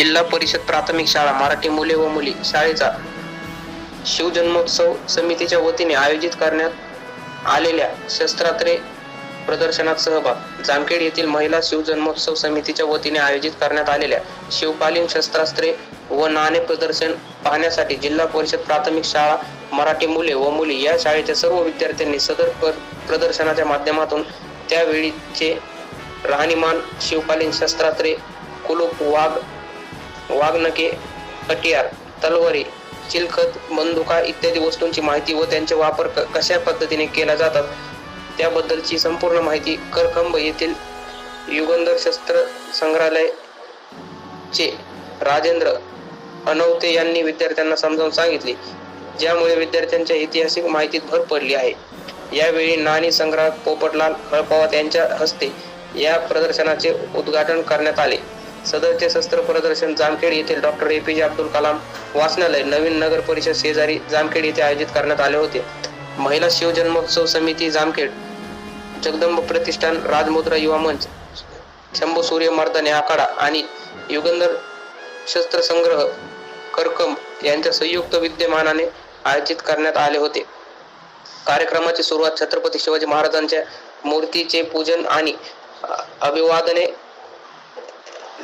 जिल्हा परिषद प्राथमिक शाळा मराठी मुले व मुली शाळेचा शिवजन्मोत्सव समितीच्या वतीने आयोजित करण्यात आलेल्या शस्त्रात्रे प्रदर्शनात सहभाग. जामखेड येथील महिला शिवजन्मोत्सव समितीच्या वतीने आयोजित करण्यात आलेल्या शिवकालीन शस्त्रास्त्रे व नाणे प्रदर्शन पाहण्यासाठी जिल्हा परिषद प्राथमिक शाळा मराठी मुले व मुली या शाळेच्या सर्व विद्यार्थ्यांनी सदर प्रदर्शनाच्या माध्यमातून त्यावेळीचे राहणीमान शिवकालीन शस्त्रास्त्रे कुलूप वाघ वाघनके कटियार तलवारी चिलखत बंदुका इत्यादी वस्तूंची माहिती व त्यांचे वापर क- कशा पद्धतीने केला जातात त्याबद्दलची संपूर्ण माहिती करखंब येथील युगंधर शस्त्र संग्रहालय चे राजेंद्र अनवते यांनी विद्यार्थ्यांना समजावून सांगितले ज्यामुळे विद्यार्थ्यांच्या ऐतिहासिक माहितीत भर पडली आहे. यावेळी नाणी संग्राहक पोपटलाल हळपावत यांच्या हस्ते या प्रदर्शनाचे उद्घाटन करण्यात आले. सदरचे शस्त्र प्रदर्शन जामखेड येथील डॉक्टर एपीजे अब्दुल कलाम वाचनालय नवीन नगर परिषद शेजारी जामखेड येथे आयोजित करण्यात आले होते. महिला शिवजन्मोत्सव समिती जामखेड जगदंब प्रतिष्ठान राजमुद्रा युवा मंच शंभू सूर्य मर्दने आखाडा आणि युगंधर शस्त्र संग्रह करकम यांच्या संयुक्त विद्यमानाने आयोजित करण्यात आले होते. कार्यक्रमाची सुरुवात छत्रपती शिवाजी महाराजांच्या मूर्तीचे पूजन आणि अभिवादने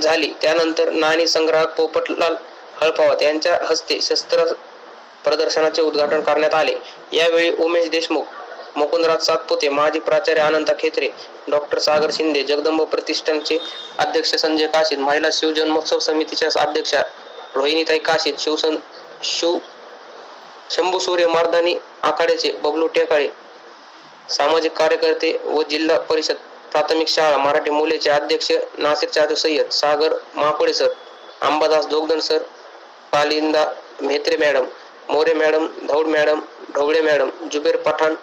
झाली. त्यानंतर नाणी संग्राहक पोपटलाल हळपावत यांच्या हस्ते शस्त्र प्रदर्शनाचे उद्घाटन करण्यात आले. यावेळी उमेश देशमुख मुकुंदराज सातपुते माजी प्राचार्य अनंता खेत्रे डॉक्टर सागर शिंदे जगदंब प्रतिष्ठानचे अध्यक्ष संजय काशीद महिला शिवजन्मोत्सव समितीच्या अध्यक्षा रोहिणीताई काशीद शिवसन शिव शंभू सूर्य मारदानी आखाड्याचे बबलू टेकाळे सामाजिक कार्यकर्ते व जिल्हा परिषद प्राथमिक शाळा मराठी मुलेचे अध्यक्ष Nasir Chadu Sayyed Sagar Mahapule sir Ambadas Dogdan sir Palinda Mhetre madam More madam Dhaud madam Dhawale madam Zuber Pathan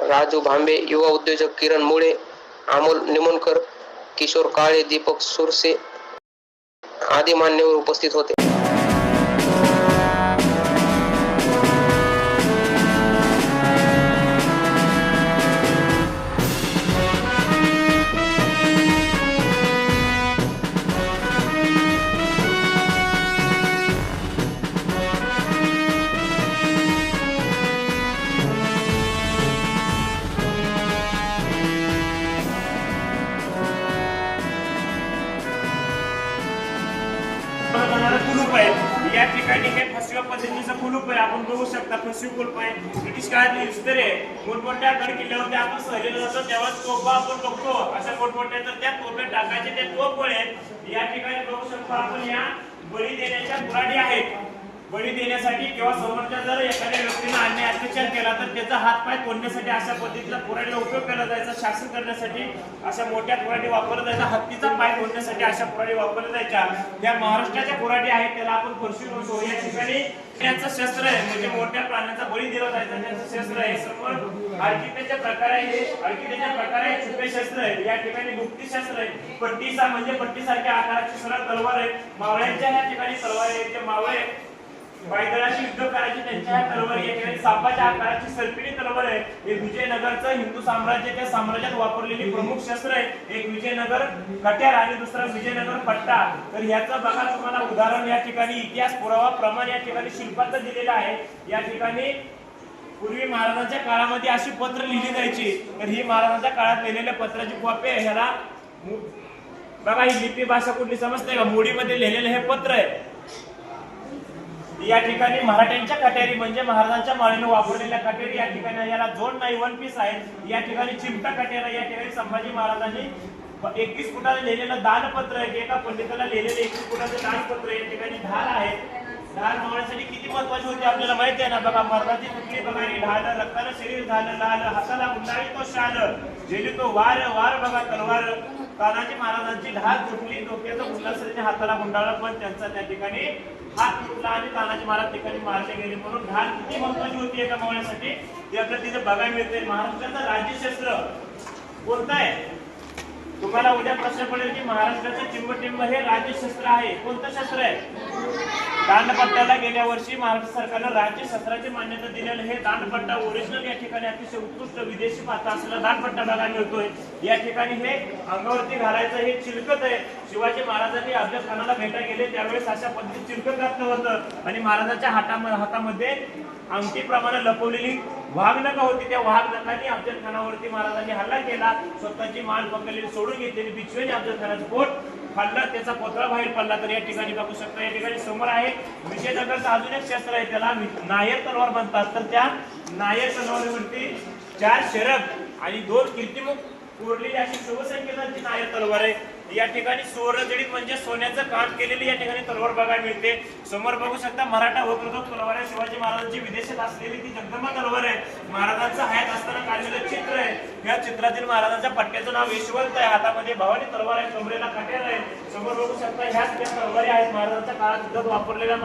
Raju Bhambe युवा उद्योजक किरण मुळे अमोल निमोणकर किशोर काळे दीपक सुरसे आदी मान्यवर उपस्थित होते. पद्धतीचं कुलूप आहे आपण बघू शकता फसवी कुलूप आहे. ब्रिटिश काळात युस्तर आहे. मोठमोठ्या गड किल्ल्यावरती आपण सहलीला जातो तेव्हा तोफा आपण बघतो. अशा मोठमोठ्या तर त्या तोफे टाकायचे ते तोफ पण आहेत या ठिकाणी बघू शकतो आपण या बळी देण्याच्या कुराडी आहेत. बळी देण्यासाठी किंवा समोरच्या जर एखाद्या व्यक्तीनं अन्याय अत्याचार केला तर त्याचा हात पाय तोडण्यासाठी अशा पद्धतीचा कुऱ्हाडीचा उपयोग केला जायचा. शासन करण्यासाठी अशा मोठ्या कुऱ्हाडी वापरला जायचा हत्तीचा पाय तोडण्यासाठी अशा कुऱ्हाडी वापरल्या जायच्या. त्या महाराष्ट्राच्या कुऱ्हाडी आहेत त्याला आपण फरशी म्हणतो. या ठिकाणी त्यांचं शस्त्र आहे. म्हणजे मोठ्या प्राण्यांचा बळी दिला जायचा. त्यांचं शस्त्र आहे. समोर आर्किटेक्टचे प्रकार आहे हे. प्रकार आहे छुपे शस्त्र आहे. या ठिकाणी मुक्ती शस्त्र आहे. पट्टीसा म्हणजे पट्टीसारख्या आकाराची सरळ तलवार आहे. मावळ्यांच्या या ठिकाणी तलवार आहे. ते मावळे पायदळाशी युद्ध करायची त्यांच्या ह्या तलवारी सापाच्या आकाराची सरपिणी तलवार आहे. हे विजयनगरचं हिंदू साम्राज्य त्या साम्राज्यात वापरलेली प्रमुख शस्त्र आहे. एक विजयनगर कट्यार आणि दुसरा विजयनगर पट्टा. तर ह्याचं बघा तुम्हाला उदाहरण या ठिकाणी. इतिहास पुरावा प्रमाण या ठिकाणी शिल्पाचं दिलेलं आहे. या ठिकाणी पूर्वी महाराजांच्या काळामध्ये अशी पत्र लिहिली जायची. तर ही महाराजांच्या काळात लिहिलेल्या पत्राची कॉपी आहे. ह्याला बघा ही लिपी भाषा कुठली समजते का? मोडीमध्ये लिहिलेलं हे पत्र आहे. या ठिकाणी मराठ्यांच्या कटेरी म्हणजे महाराजांच्या माळीने वापरलेल्या कटेरी या ठिकाणी याला जोड नाही वन पीस आहे. या ठिकाणी चिमटा कटेरा या ठिकाणी संभाजी महाराजांनी एकवीस फुटाचं लिहिलेलं दानपत्र आहे एका पंडिताला लिहिलेलं एकवीस फुटाचं दानपत्र या ठिकाणी ढाल आहे. ढाल मावण्यासाठी किती महत्वाची होती आपल्याला माहिती आहे ना? बघा मर्दाची कुठली बघा ढाल रक्तानं शरीर झालं लाल हाताला गुंडाळी तो शाल जेली तो वार वार बघा तलवार. तानाजी महाराजांची ढाल तुटली डोक्याचं गुंडासरीने हाताला गुंडाळलं पण त्यांचा त्या ठिकाणी हात आणि तानाजी महाराज ठिकाणी मारले गेले म्हणून घाण किती महत्वाची होती एका मावण्यासाठी ते आपल्याला तिथे बघायला मिळते. महाराष्ट्राचं राज्यशास्त्र कोणतं आहे? तुम्हाला उद्या प्रश्न पडेल की महाराष्ट्राचं चिंबटिंब हे राज्यशास्त्र आहे. कोणतं शास्त्र आहे? दांडपट्ट्याला गेल्या वर्षी महाराष्ट्र सरकारनं राज्य सत्राची मान्यता दिलेलं हे दांडपट्टा ओरिजिनल या ठिकाणी अतिशय उत्कृष्ट विदेशी पात्र असलेला दांडपट्टा बघायला मिळतोय. या ठिकाणी हे अंगावरती घालायचं हे चिलकत आहे. शिवाजी महाराजांनी अफजल खानाला भेटा गेले त्यावेळेस अशा पद्धतीत चिलकत घातलं होतं. आणि महाराजांच्या हातामध्ये हातामध्ये अंगठीप्रमाणे लपवलेली वाघनका होती. त्या वाघ अफजल खानावरती महाराजांनी हल्ला केला. स्वतःची मान पकडलेली सोडून घेतलेली बिचवेने अफजल खानाचं पोट फाडला त्याचा पोतळा बाहेर पडला तर या ठिकाणी बघू शकता या ठिकाणी समोर आहे. विजयनगरचं अजून एक शस्त्र आहे त्याला नायर तलवार म्हणतात. तर त्या नायर तलवारीवरती चार शरब आणि दोन कीर्तिमुख कोरलेली अशी शिवसंकेतांची नायर तलवार आहे. या ठिकाणी सुवर्णजडीत म्हणजे सोन्याचं काम केलेली या ठिकाणी तलवार बघायला मिळते. समोर बघू शकता मराठा होत तलवार आहे. शिवाजी महाराजांची विदेशात असलेली ती जगदंबा तलवार आहे. महाराजांचा हयात असताना काढलेलं चित्र आहे. या चित्रातील महाराजांच्या पट्ट्याचं नाव यशवंत आहे. हातामध्ये भावानी तलवार आहे. कमरेला कट्यार आहे समोर बघू शकता ह्याच त्या तलवारी आहेत. महाराजांच्या काळात युद्धात वापरलेल्या